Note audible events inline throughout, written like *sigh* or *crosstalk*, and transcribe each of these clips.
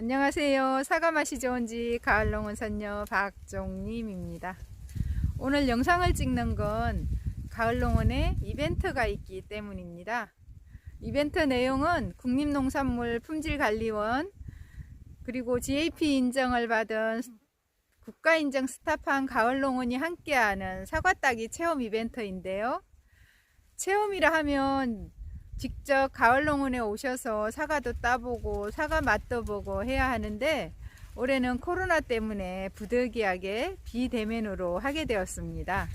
안녕하세요. 사과 맛이 좋은지 가을농원 선녀 박종림입니다. 오늘 영상을 찍는 건 가을농원에 이벤트가 있기 때문입니다. 이벤트 내용은 국립농산물 품질관리원 그리고 GAP 인정을 받은 국가인정 스타판 가을농원이 함께하는 사과 따기 체험 이벤트인데요. 체험이라 하면 직접 가을농원에 오셔서 사과도 따보고 사과 맛도 보고 해야 하는데 올해는 코로나 때문에 부득이하게 비대면으로 하게 되었습니다.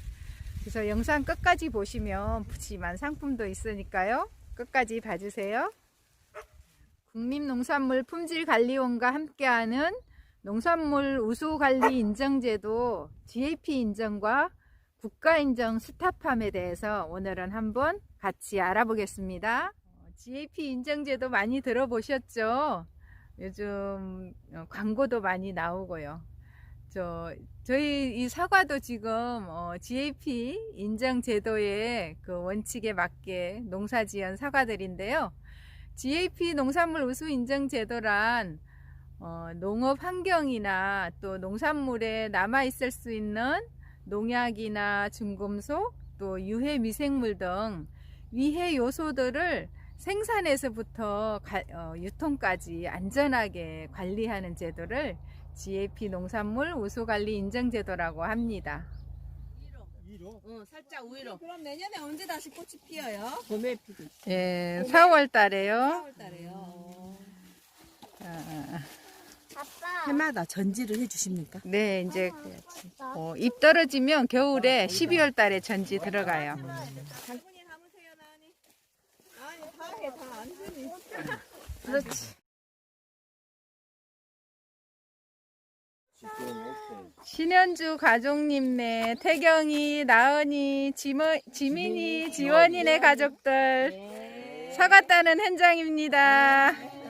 그래서 영상 끝까지 보시면 푸짐한 상품도 있으니까요. 끝까지 봐주세요. 국립농산물 품질관리원과 함께하는 농산물 우수관리 인정제도 GAP 인정과 국가인정 스타팜에 대해서 오늘은 한번 같이 알아보겠습니다. 어, GAP 인정제도 많이 들어보셨죠? 요즘 어, 광고도 많이 나오고요. 저 저희 이 사과도 지금 어, GAP 인정 제도의 그 원칙에 맞게 농사 지은 사과들인데요. GAP 농산물 우수 인정 제도란 어, 농업 환경이나 또 농산물에 남아 있을 수 있는 농약이나 중금속 또 유해 미생물 등 위해 요소들을 생산에서부터 가- 어, 유통까지 안전하게 관리하는 제도를 GAP 농산물 우수관리 인정제도라고 합니다. 위로? 어, 살짝 우위로. 그럼 내년에 언제 다시 꽃이 피어요? 봄에 피고 예, 4월 달에요. 4월 달에요. 해마다 전지를 해주십니까? 네, 이제 어, 잎 떨어지면 겨울에 12월 달에 전지 들어가요. 주니. 그렇지. 신현주 가족님네 태경이, 나은이, 지머, 지민이, 지원이네 가족들 사과 따는 현장입니다.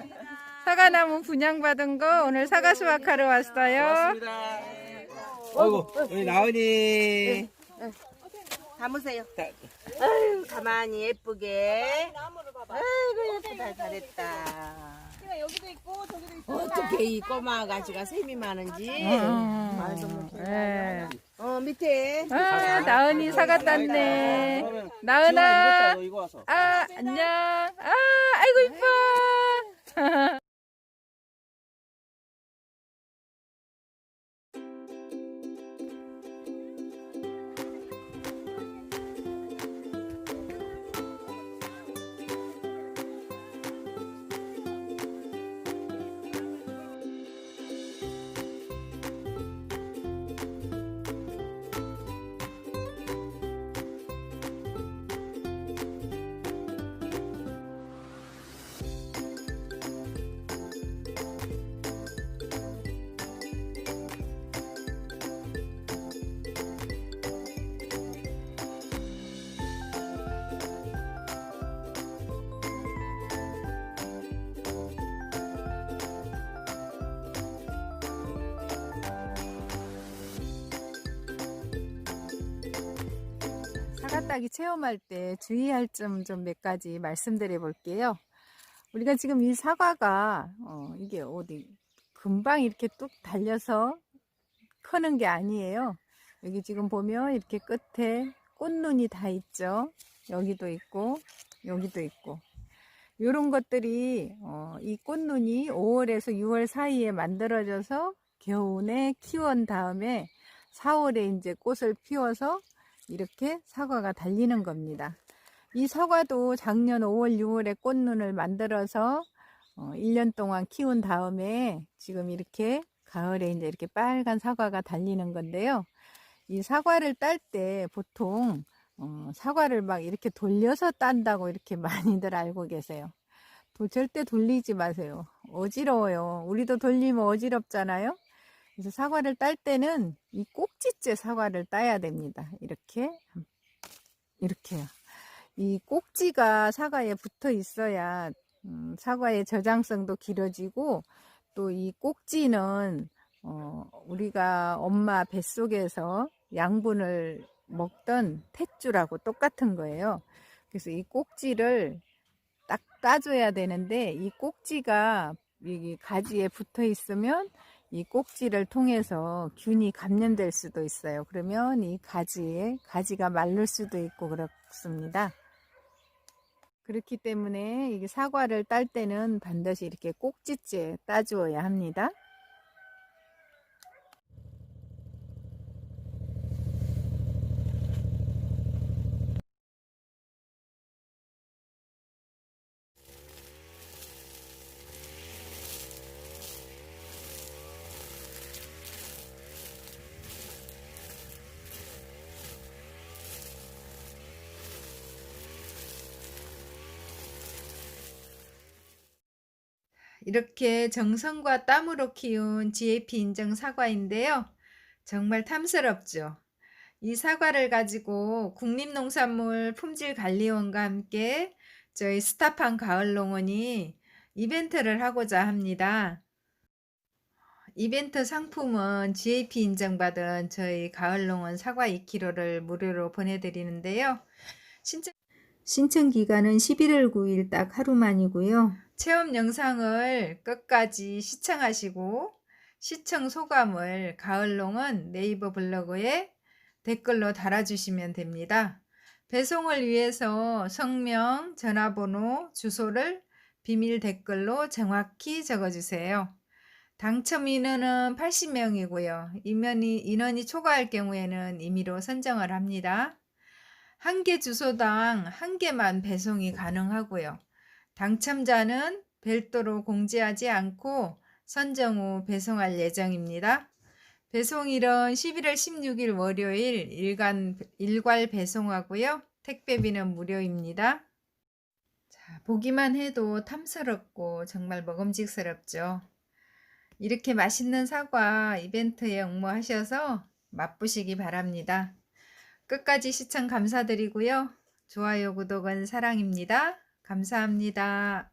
사과나무 분양받은 거 오늘 사과 수확하러 왔어요. 맞습니다. 어이구, 우리 나은이. 담으세요. 아유, 가만히 예쁘게. 아이고, 예쁘다. 잘했다. 키가 여기도 있고 저기도 있어. 어떻게 이 꼬마 가지가 셈이 많은지. 음, 말도 못해. 예. 어, 밑에. 아, 나은이 사과 땄네. 나은아. 이거 와서. 아, 안녕. 아, 사과 따기 체험할 때 주의할 점 좀 몇 가지 말씀드려 볼게요. 우리가 지금 이 사과가 어, 이게 어디 금방 이렇게 뚝 달려서 크는 게 아니에요. 여기 지금 보면 이렇게 끝에 꽃눈이 다 있죠. 여기도 있고 여기도 있고 이런 것들이 어, 이 꽃눈이 5월에서 6월 사이에 만들어져서 겨우내 키운 다음에 4월에 이제 꽃을 피워서 이렇게 사과가 달리는 겁니다. 이 사과도 작년 5월, 6월에 꽃눈을 만들어서 어, 1년 동안 키운 다음에 지금 이렇게 가을에 이제 이렇게 빨간 사과가 달리는 건데요. 이 사과를 딸 때 보통 어, 사과를 막 이렇게 돌려서 딴다고 이렇게 *laughs* 많이들 알고 계세요. 도- 절대 돌리지 마세요. 어지러워요. 우리도 돌리면 어지럽잖아요. 그래서 사과를 딸 때는 이 꼭지째 사과를 따야 됩니다. 이렇게 이렇게요. 이 꼭지가 사과에 붙어 있어야 음, 사과의 저장성도 길어지고 또 이 꼭지는 어, 우리가 엄마 뱃속에서 양분을 먹던 탯줄하고 똑같은 거예요. 그래서 이 꼭지를 딱 따줘야 되는데 이 꼭지가 이 가지에 붙어 있으면 이 꼭지를 통해서 균이 감염될 수도 있어요. 그러면 이 가지에 가지가 마를 수도 있고 그렇습니다. 그렇기 때문에 이게 사과를 딸 때는 반드시 이렇게 꼭지째 따주어야 합니다. 이렇게 정성과 땀으로 키운 GAP 인증 사과인데요. 정말 탐스럽죠. 이 사과를 가지고 국립농산물 품질관리원과 함께 저희 스타판 가을농원이 이벤트를 하고자 합니다. 이벤트 상품은 GAP 인정받은 저희 가을농원 사과 2kg를 무료로 보내드리는데요. 신청, 신청 기간은 11월 9일 딱 하루만이고요. 체험 영상을 끝까지 시청하시고 시청 소감을 가을농은 네이버 블로그에 댓글로 달아주시면 됩니다. 배송을 위해서 성명, 전화번호, 주소를 비밀 댓글로 정확히 적어주세요. 당첨 인원은 80명이고요. 인원이, 인원이 초과할 경우에는 임의로 선정을 합니다. 한 개 주소당 한 개만 배송이 가능하고요. 당첨자는 별도로 공지하지 않고 선정 후 배송할 예정입니다. 배송일은 11월 16일 월요일 일간, 일괄 배송하고요. 택배비는 무료입니다. 자, 보기만 해도 탐스럽고 정말 먹음직스럽죠. 이렇게 맛있는 사과 이벤트에 응모하셔서 맛보시기 바랍니다. 끝까지 시청 감사드리고요. 좋아요, 구독은 사랑입니다. 감사합니다.